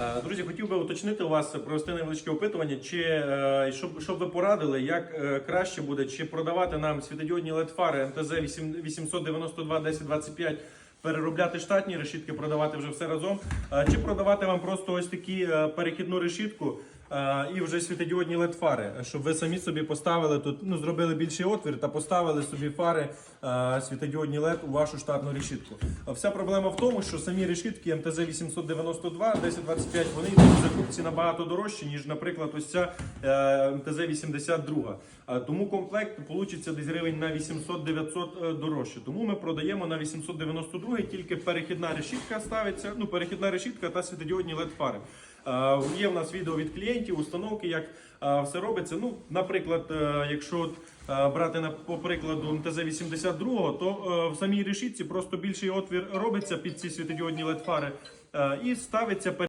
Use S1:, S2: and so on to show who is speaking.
S1: Е, Друзі, хотів би уточнити вас, провести невеличке опитування, чи е, щоб, щоб ви порадили, як е, краще буде, чи продавати нам світодіодні LED-фари МТЗ 892 1025, переробляти штатні решітки, продавати вже все разом, е, чи продавати вам просто ось такі е, перехідну решітку. е, І вже світодіодні LED-фари, щоб ви самі собі поставили тут, ну зробили більший отвір та поставили собі фари світодіодні LED у вашу штатну решітку. Вся проблема в тому, що самі решітки МТЗ 892 1025 вони йдуть в закупці набагато дорожчі, ніж, наприклад, ось ця МТЗ 82. Тому комплект получиться десь гривень на 800-900 е, дорожче. Тому ми продаємо на 892 тільки перехідна решітка ставиться. Ну, перехідна решітка та світодіодні LED фари. Е, Є в нас відео від клієнтів, установки, як е, все робиться. Ну, наприклад, е, якщо е, брати по прикладу МТЗ 82, то в самій решітці просто більший отвір робиться під ці світодіодні LED фари і ставиться